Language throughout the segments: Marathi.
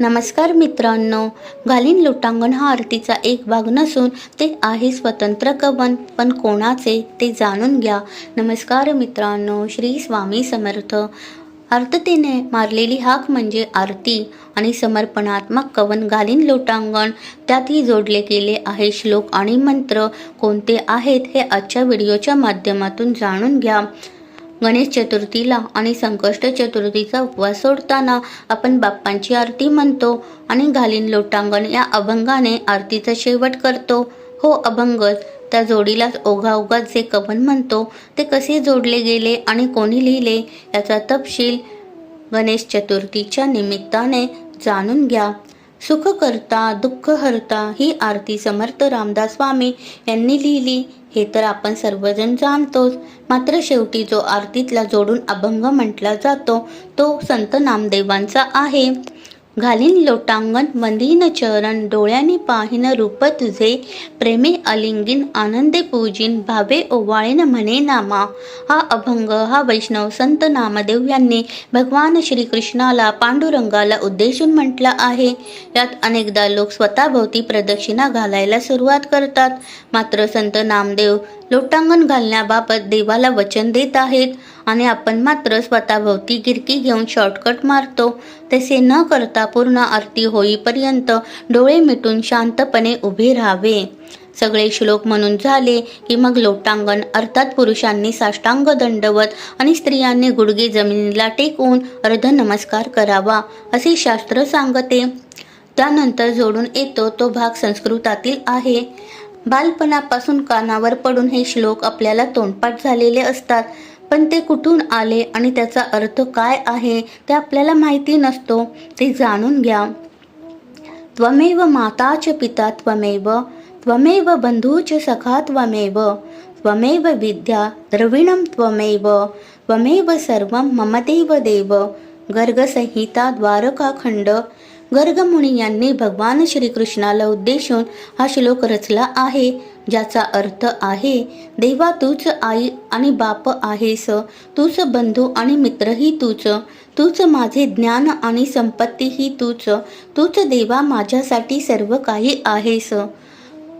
नमस्कार मित्रांनो घालीन लोटांगण हा आरतीचा एक भाग नसून ते आहे स्वतंत्र कवन पण कोणाचे ते जाणून घ्या. नमस्कार मित्रांनो श्री स्वामी समर्थ. आर्ततेने मारलेली हाक म्हणजे आरती आणि समर्पणात्मक कवन घालीन लोटांगण. त्यातही जोडले गेले आहे श्लोक आणि मंत्र. कोणते आहेत हे आजच्या व्हिडिओच्या माध्यमातून जाणून घ्या. गणेश चतुर्थीला आणि संकष्ट चतुर्थीचा उपवास सोडताना आपण बाप्पांची आरती म्हणतो आणि घालीन लोटांगण या अभंगाने आरतीचा शेवट करतो. हो अभंगच त्या जोडीलाच ओघाओघात जे कवन म्हणतो ते कसे जोडले गेले आणि कोणी लिहिले याचा तपशील गणेश चतुर्थीच्या निमित्ताने जाणून घ्या. सुख करता दुःख हरता ही आरती समर्थ रामदास स्वामी यांनी लिहिली. हे तर आपण सर्वजण जाणतोच. मात्र शेवटी जो आरतीतला जोडून अभंग म्हटला जातो तो संत नामदेवांचा आहे. घालीन लोटांगण वंदीन चरण डोळ्यांनी पाहिन रूप तुझे. प्रेमे अलिंगीन आनंदे पूजिन भावे ओवाळीन म्हणे नामा. हा अभंग हा वैष्णव संत नामदेव यांनी भगवान श्रीकृष्णाला पांडुरंगाला उद्देशून म्हटला आहे. यात अनेकदा लोक स्वतःभोवती प्रदक्षिणा घालायला सुरुवात करतात. मात्र संत नामदेव लोटांगण घालण्याबाबत देवाला वचन देत आहेत. आणि आपण मात्र स्वतःभोवती गिरकी घेऊन शॉर्टकट मारतो. तसे न करता पूर्ण आरती होईपर्यंत डोळे मिटून शांतपणे उभे राहावे. सगळे श्लोक म्हणून झाले की मग लोटांगण अर्थात पुरुषांनी साष्टांग दंडवत आणि स्त्रियांनी गुडघे जमिनीला टेकवून अर्ध नमस्कार करावा असे शास्त्र सांगते. त्यानंतर जोडून येतो तो भाग संस्कृतातील आहे. बालपणापासून कानावर पडून हे श्लोक आपल्याला तोंडपाठ झालेले असतात. पण ते कुठून आले आणि त्याचा अर्थ काय आहे ते आपल्याला माहिती नसतो. ते जाणून घ्या. त्वमेव माता च पिता त्वमेव त्वमेव बंधू च सखा त्वमेव त्वमेव विद्या द्रविणं त्वमेव त्वमेव सर्वं ममदेव देव देव गर्गसंहिता द्वारकाखंड गर्गमुनी यांनी भगवान श्रीकृष्णाला उद्देशून हा श्लोक रचला आहे. ज्याचा अर्थ आहे देवा तूच आई आणि बाप आहेस तूच बंधू आणि मित्रही तूच तूच माझे ज्ञान आणि संपत्तीही तूच तूच देवा माझ्यासाठी सर्व काही आहेस.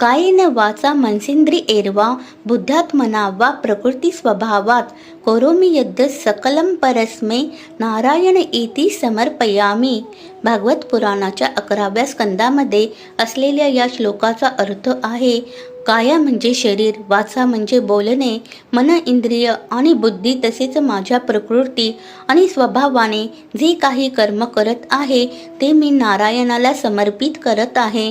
कायेन वाचा मनसिंद्री एरवा बुद्धात्मना वा प्रकृती स्वभावात. कोरोमी यद्ध सकलम परस्मे नारायण इति समर्पयामी. भागवत पुराणाच्या अकराव्या स्कंदामध्ये असलेल्या या श्लोकाचा अर्थ आहे काया म्हणजे शरीर वाचा म्हणजे बोलणे मन इंद्रिय आणि बुद्धी तसेच माझ्या प्रकृती आणि स्वभावाने जे काही कर्म करत आहे ते मी नारायणाला समर्पित करत आहे.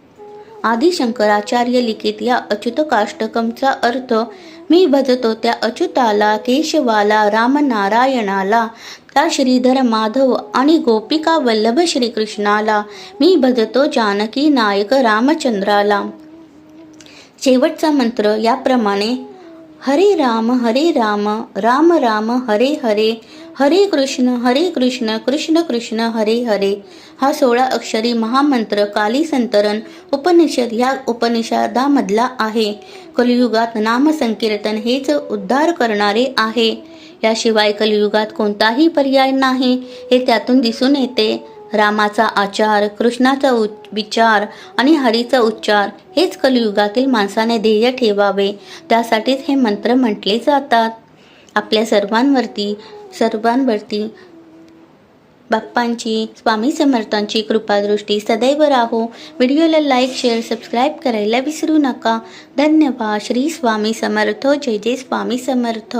आदिशंकराचार्य लिखित या अच्युतकाष्टकमचा अर्थ मी भजतो त्या अच्युताला केशवाला रामनारायणाला त्या श्रीधर माधव आणि गोपिका वल्लभ श्रीकृष्णाला मी भजतो जानकी नायक रामचंद्राला. शेवटचा मंत्र याप्रमाणे हरे राम हरे राम राम राम हरे हरे हरे कृष्ण हरे कृष्ण कृष्ण कृष्ण हरे हरे. हा सोळा अक्षरी महामंत्र काली संतरण उपनिषद ह्या उपनिषदामधला आहे. कलियुगात नामसंकीर्तन हेच उद्धार करणारे आहे. याशिवाय कलियुगात कोणताही पर्याय नाही. हे त्यातून दिसून येते. रामाचा आचार कृष्णाचा विचार आणि हरीचा उच्चार हेच कलियुगातील माणसाने ध्येय ठेवावे. त्यासाठीच हे मंत्र म्हटले जातात. आपल्या सर्वांवरती सर्वांवरती बाप्पांची स्वामी समर्थांची कृपादृष्टी सदैव राहो. व्हिडिओला लाईक शेअर सबस्क्राईब करायला विसरू नका. धन्यवाद. श्री स्वामी समर्थ. जय जय स्वामी समर्थ.